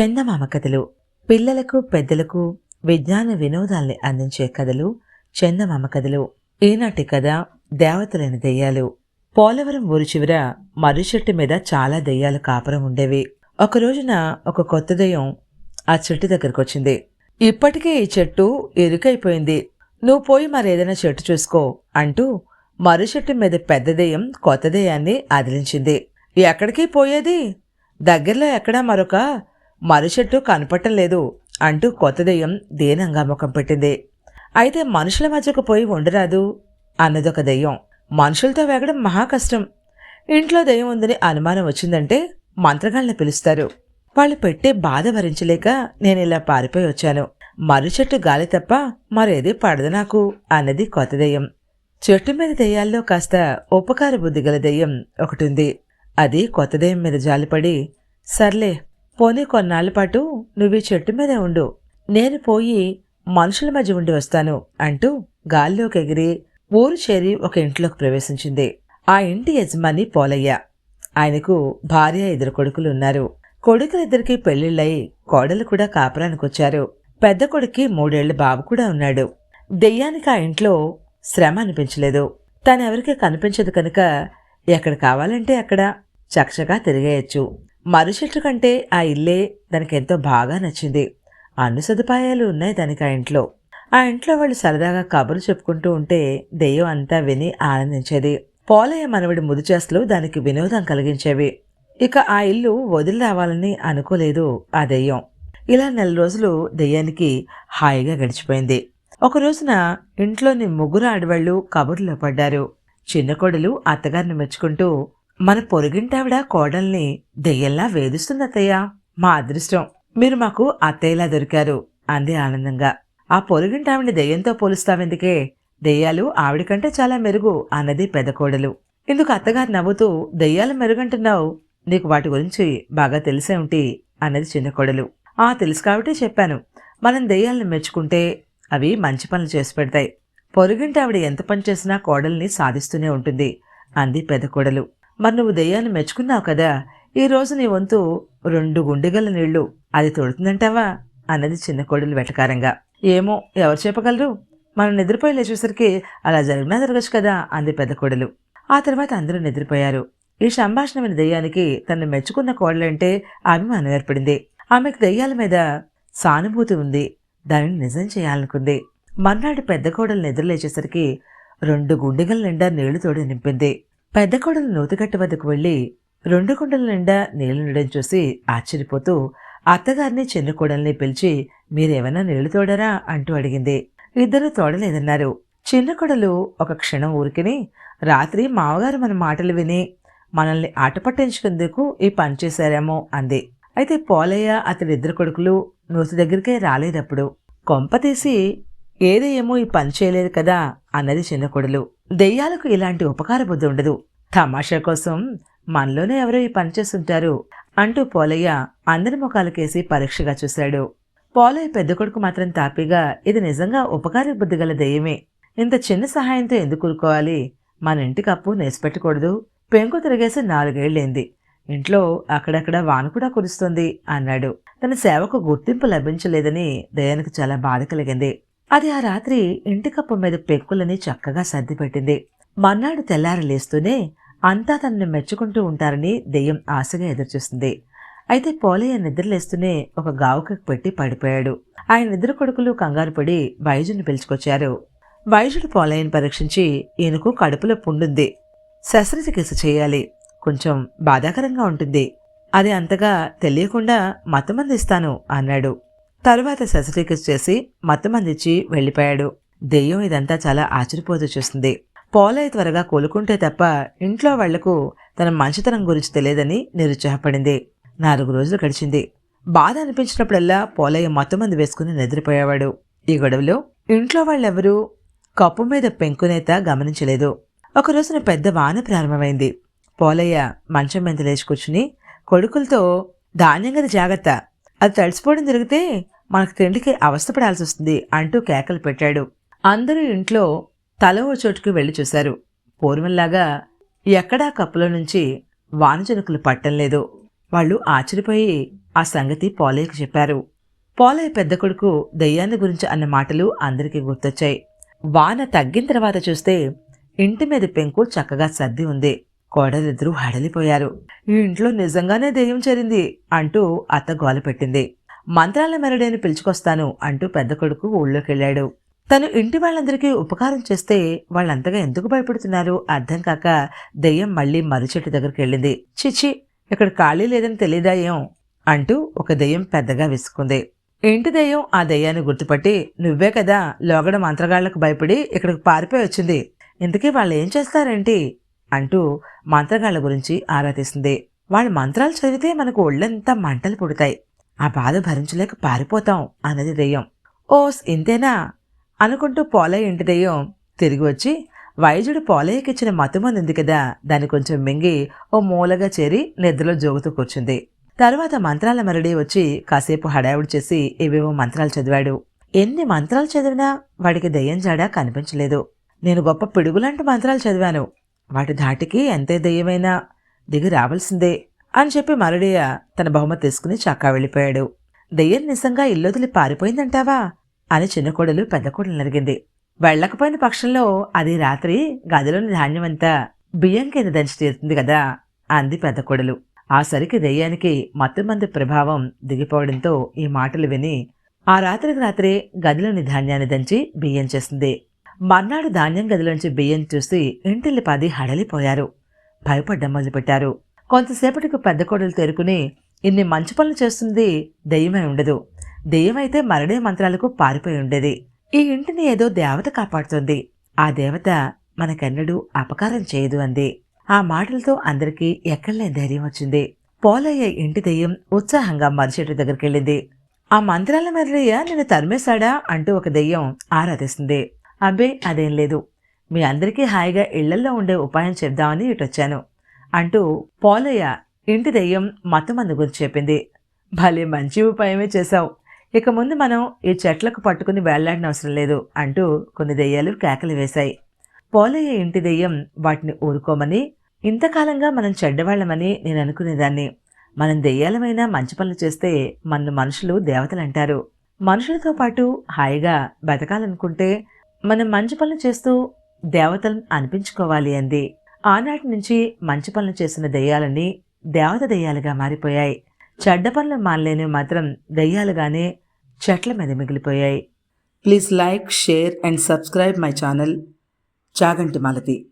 చందమామ కథలు. పిల్లలకు పెద్దలకు విజ్ఞాన వినోదాల్ని అందించే కథలు చందమామ కథలు. ఈనాటి కథ దేవతలైన దెయ్యాలు. పోలవరం ఊరి చివర మర్రి చెట్టు మీద చాలా దెయ్యాలు కాపురం ఉండేవి. ఒక రోజున ఒక కొత్త దెయ్యం ఆ చెట్టు దగ్గరకు వచ్చింది. ఇప్పటికే ఈ చెట్టు ఇరుకైపోయింది. నువ్వు పోయి మరేదైనా చెట్టు చూసుకో అంటూ మర్రి చెట్టు మీద పెద్ద దెయ్యం కొత్త దెయ్యాన్ని అదిలించింది. ఎక్కడికి పోయేది? దగ్గరలో ఎక్కడా మరొక మరుచెట్టు చెట్టు కనపడటం లేదు అంటూ కొత్త దెయ్యం దీనంగా ముఖం పెట్టింది. అయితే మనుషుల మధ్యకు పోయి ఉండరాదు అన్నదొక దెయ్యం. మనుషులతో వేగడం మహా కష్టం. ఇంట్లో దెయ్యం ఉందని అనుమానం వచ్చిందంటే మంత్రగాళ్ళని పిలుస్తారు. వాళ్ళు పెట్టే బాధ భరించలేక నేను ఇలా పారిపోయి వచ్చాను. మరుచెట్టు చెట్టు గాలి తప్ప మరేది పడదు నాకు అన్నది కొత్త దెయ్యం. చెట్టు మీద దెయ్యాల్లో కాస్త ఉపకార బుద్ధి గల దెయ్యం ఒకటి ఉంది. అది కొత్త దెయ్యం మీద జాలిపడి సర్లే పోనీ కొన్నాళ్ళ పాటు నువ్వు ఈ చెట్టు మీదే ఉండు. నేను పోయి మనుషుల మధ్య ఉండి వస్తాను అంటూ గాల్లోకి ఎగిరి ఊరు చేరి ఒక ఇంట్లోకి ప్రవేశించింది. ఆ ఇంటి యజమాని పోలయ్య. ఆయనకు భార్య ఇద్దరు కొడుకులు ఉన్నారు. కొడుకులిద్దరికి పెళ్ళిళ్ళై కోడలు కూడా కాపురానికొచ్చారు. పెద్ద కొడుక్కి మూడేళ్ళ బాబు కూడా ఉన్నాడు. దెయ్యానికి ఆ ఇంట్లో శ్రమ అనిపించలేదు. తనెవరికీ కనిపించదు కనుక ఎక్కడ కావాలంటే అక్కడ చకచకా తిరిగేయచ్చు. మర్రి చెట్టు కంటే ఆ ఇల్లే దానికెంతో బాగా నచ్చింది. అన్ని సదుపాయాలు ఉన్నాయి దానికి ఆ ఇంట్లో. ఆ ఇంట్లో వాళ్ళు సరదాగా కబుర్లు చెప్పుకుంటూ ఉంటే దెయ్యం అంతా విని ఆనందించేది. పోలయ్య మనవడి ముదిచేస్తలు దానికి వినోదం కలిగించేవి. ఇక ఆ ఇల్లు వదిలి రావాలని అనుకోలేదు ఆ దెయ్యం. ఇలా నెల రోజులు దెయ్యానికి హాయిగా గడిచిపోయింది. ఒక రోజున ఇంట్లోని ముగ్గురు ఆడవాళ్ళు కబుర్లో పడ్డారు. చిన్న కోడలు అత్తగారిని మెచ్చుకుంటూ మన పొరుగింటావిడ కోడల్ని దెయ్యంలా వేధిస్తుంది అత్తయ్య మా అదృష్టం. మీరు మాకు అత్తయ్యలా దొరికారు అంది ఆనందంగా. ఆ పొరుగింటావిని దెయ్యంతో పోలుస్తావెందుకే? దెయ్యాలు ఆవిడ కంటే చాలా మెరుగు అన్నది పెదకోడలు ఇందుకు అత్తగారు నవ్వుతూ దెయ్యాలు మెరుగంటున్నావు. నీకు వాటి గురించి బాగా తెలిసే ఉంటి అన్నది చిన్న కోడలు. ఆ తెలుసు కాబట్టి చెప్పాను. మనం దెయ్యాలను మెచ్చుకుంటే అవి మంచి పనులు చేసి పెడతాయి. పొరుగింటి ఆవిడ ఎంత పని చేసినా కోడల్ని సాధిస్తూనే ఉంటుంది అంది పెద్ద కోడలు. మరి నువ్వు దెయ్యాన్ని మెచ్చుకున్నావు కదా ఈ రోజు నీ వంతు రెండు గుండెగల నీళ్ళు. అది తొడుతుందంటావా? అన్నది చిన్న కోడలు వెటకారంగా. ఏమో ఎవరు చెప్పగలరు? మనం నిద్రపోయి లేచేసరికి అలా జరిగినా జరగచ్చు కదా అంది పెద్ద కోడలు. ఆ తర్వాత అందరూ నిద్రపోయారు. ఈ సంభాషణ విని దెయ్యానికి తను మెచ్చుకున్న కోడలంటే అభిమానం ఏర్పడింది. ఆమెకు దెయ్యాల మీద సానుభూతి ఉంది. దానిని నిజం చేయాలనుకుంది. మర్నాడు పెద్ద కోడలు నిద్రలేచేసరికి రెండు గుండెగల నిండా నీళ్ళు తోడి నింపింది. పెద్ద కోడలు నూతిగట్టు వద్దకు వెళ్ళి రెండు కుండల నిండా నీళ్ళుండడం చూసి ఆశ్చర్యపోతూ అత్తగారిని చిన్న కోడల్ని పిలిచి మీరేమైనా నీళ్ళు తోడరా? అంటూ అడిగింది. ఇద్దరు తోడలేదన్నారు. చిన్న కొడలు ఒక క్షణం ఊరికిని రాత్రి మామగారు మన మాటలు విని మనల్ని ఆట పట్టించుకుందుకు ఈ పని చేశారేమో అంది. అయితే పోలయ్య అతడి ఇద్దరు కొడుకులు నూతి దగ్గరికే రాలేదప్పుడు కొంప తీసి ఏదేమో ఈ పని చేయలేదు కదా అన్నది చిన్న కొడలు. దెయ్యాలకు ఇలాంటి ఉపకార బుద్ధి ఉండదు. తమాషా కోసం మనలోనే ఎవరో ఈ పని చేస్తుంటారు అంటూ పోలయ్య అందరి ముఖాలకేసి పరీక్షగా చూశాడు. పోలయ్య పెద్ద కొడుకు మాత్రం తాపిగా ఇది నిజంగా ఉపకార బుద్ధి గల దెయ్యమే. ఇంత చిన్న సహాయంతో ఎందుకు కూరుకోవాలి మన ఇంటికి అప్పు నేసిపెట్టకూడదు పెంకు తిరిగేసి నాలుగేళ్ళేంది ఇంట్లో అక్కడక్కడ వాన కూడా కురుస్తుంది అన్నాడు. తన సేవకు గుర్తింపు లభించలేదని దయానికి చాలా బాధ కలిగింది. అది ఆ రాత్రి ఇంటి కప్పు మీద పెంకులని చక్కగా సర్దిపెట్టింది మర్నాడు తెల్లారి లేస్తూనే అంతా తనని మెచ్చుకుంటూ ఉంటారని దెయ్యం ఆశగా ఎదురుచూస్తుంది. అయితే పోలయ్య నిద్రలేస్తూనే ఒక గావుకి పెట్టి పడిపోయాడు. ఆయన ఇద్దరు కొడుకులు కంగారు పడి వైద్యుని పిలుచుకొచ్చారు. వైద్యుడు పోలయ్యను పరీక్షించి ఈయనకు కడుపులో పుండుంది. శస్త్రచికిత్స చేయాలి. కొంచెం బాధాకరంగా ఉంటుంది. అది అంతగా తెలియకుండా మతమందిస్తాను అన్నాడు. తరువాత శస్త్రచికిత్స చేసి మత్తమందిచ్చి వెళ్ళిపోయాడు. దెయ్యం ఇదంతా చాలా ఆశ్చర్యపోతూ చూస్తుంది. పోలయ్య త్వరగా కోలుకుంటే తప్ప ఇంట్లో వాళ్ళకు తన మంచితనం గురించి తెలియదని నిరుత్సాహపడింది. నాలుగు రోజులు గడిచింది. బాధ అనిపించినప్పుడల్లా పోలయ్య మత్తమంది వేసుకుని నిద్రపోయేవాడు. ఈ గొడవలో ఇంట్లో వాళ్ళెవరూ కప్పు మీద పెంకునేత గమనించలేదు. ఒక రోజున పెద్ద వాన ప్రారంభమైంది. పోలయ్య మంచం మీద లేచి కూర్చుని కొడుకులతో ధాన్యం గది జాగ్రత్త అది తడిసిపోవడం జరిగితే మనకు తిండికి అవస్థపడాల్సి వస్తుంది అంటూ కేకలు పెట్టాడు. అందరూ ఇంట్లో తల ఓ చోటుకు వెళ్ళి చూశారు. పూర్వంలాగా ఎక్కడా కప్పులో నుంచి వానజనుకులు పట్టం లేదు. వాళ్ళు ఆశ్చర్యపోయి ఆ సంగతి పోలయ్యకు చెప్పారు. పోలయ్య పెద్ద కొడుకు దయ్యాన్ని గురించి అన్న మాటలు అందరికీ గుర్తొచ్చాయి. వాన తగ్గిన తర్వాత చూస్తే ఇంటి మీద పెంకు చక్కగా సర్ది ఉంది. కోడలిద్దరూ హడలిపోయారు. ఈ ఇంట్లో నిజంగానే దెయ్యం చేరింది అంటూ అత్త గోల పెట్టింది. మంత్రాల మెరడేని పిలుచుకొస్తాను అంటూ పెద్ద కొడుకు ఊళ్ళోకెళ్ళాడు. తను ఇంటి వాళ్ళందరికీ ఉపకారం చేస్తే వాళ్ళంతగా ఎందుకు భయపడుతున్నారో అర్థం కాక దెయ్యం మళ్ళీ మర్రి చెట్టు దగ్గరికి వెళ్ళింది. చిచి ఇక్కడ ఖాళీ లేదని తెలియదా ఏం? అంటూ ఒక దెయ్యం పెద్దగా విసుకుంది ఇంటి దెయ్యం ఆ దెయ్యాన్ని గుర్తుపట్టి నువ్వే కదా లోగడ మంత్రగాళ్ళకు భయపడి ఇక్కడికి పారిపోయి వచ్చింది. ఇంతకీ వాళ్ళు ఏం చేస్తారేంటి? అంటూ మంత్రగాళ్ళ గురించి ఆరా తీసింది. వాళ్ళ మంత్రాలు చదివితే మనకు ఒళ్ళంతా మంటలు పుడతాయి. ఆ బాధ భరించలేక పారిపోతాం అన్నది దెయ్యం. ఓస్ ఇంతేనా? అనుకుంటూ పోలయ్య ఇంటి దెయ్యం తిరిగి వచ్చి వైద్యుడు పోలయ్యకిచ్చిన మతుమంది ఉంది కదా దాన్ని కొంచెం మింగి ఓ మూలగా చేరి నిద్రలో జోగుతూ కూర్చుంది. తర్వాత మంత్రాల మరడి వచ్చి కాసేపు హడావుడి చేసి ఏవేవో మంత్రాలు చదివాడు. ఎన్ని మంత్రాలు చదివినా వాడికి దెయ్యం జాడా కనిపించలేదు. నేను గొప్ప పిడుగులాంటి మంత్రాలు చదివాను. వాటి ధాటికి ఎంతే దెయ్యమైనా దిగి రావాల్సిందే. అని చెప్పి మరుడయ్య తన బహుమతి తీసుకుని చక్కా వెళ్ళిపోయాడు. దెయ్యం నిజంగా ఇల్లొదిలి పారిపోయిందంటావా? అని చిన్న కోడలు పెద్ద కోడలు నరిగింది వెళ్ళకపోయిన పక్షంలో అది రాత్రి గదిలోని ధాన్యమంతా బియ్యం కింద దంచి తీరుతుంది కదా? అంది పెద్ద కోడలు. ఆ సరికి దెయ్యానికి మత్తుమంది ప్రభావం దిగిపోవడంతో ఈ మాటలు విని ఆ రాత్రికి రాత్రే గదిలోని ధాన్యాన్ని దంచి బియ్యం చేసింది. మర్నాడు ధాన్యం గదిలోంచి బియ్యం చూసి ఇంటిల్లి పది హడలిపోయారు. భయపడ్డం మొదలుపెట్టారు. కొంతసేపటికి పెద్ద కోడలు తేరుకుని ఇన్ని మంచి పనులు చేస్తుంది దెయ్యమై ఉండదు. దెయ్యమైతే మరణే మంత్రాలకు పారిపోయి ఉండేది. ఈ ఇంటిని ఏదో దేవత కాపాడుతుంది. ఆ దేవత మనకెన్నడూ అపకారం చేయదు అంది. ఆ మాటలతో అందరికీ ఎక్కడలేని ధైర్యం వచ్చింది. పోలయ్య ఇంటి దెయ్యం ఉత్సాహంగా మరిచెట్టు దగ్గరికెళ్ళింది. ఆ మంత్రాల మర్రయ్య నిన్ను తరిమేశాడా? అంటూ ఒక దెయ్యం ఆరాధిస్తుంది. అబ్బే అదేం లేదు. మీ అందరికీ హాయిగా ఇళ్ళల్లో ఉండే ఉపాయం చెప్దామని ఇటొచ్చాను. అంటూ పోలయ్య ఇంటి దెయ్యం మతమందు గురించి చెప్పింది. భలే మంచి ఉపాయమే చేశావు. ఇక ముందు మనం ఈ చెట్లకు పట్టుకుని వేళ్ళాడిన అవసరం లేదు అంటూ కొన్ని దెయ్యాలు కేకలు వేశాయి. పోలయ్య ఇంటి దెయ్యం వాటిని ఊరుకోమని ఇంతకాలంగా మనం చెడ్డవాళ్ళమని నేను అనుకునేదాన్ని. మనం దెయ్యాలమైన మంచి పనులు చేస్తే మన మనుషులు దేవతలు అంటారు మనుషులతో పాటు హాయిగా బతకాలనుకుంటే మనం మంచి పనులు చేస్తూ దేవతలను అనిపించుకోవాలి అంది. ఆనాటి నుంచి మంచి పనులు చేసిన దెయ్యాలన్నీ దేవత దెయ్యాలుగా మారిపోయాయి. చెడ్డ పనులు మానలేని మాత్రం దెయ్యాలుగానే చెట్ల మీద మిగిలిపోయాయి. Please like share and subscribe my channel Chaganti Malathi.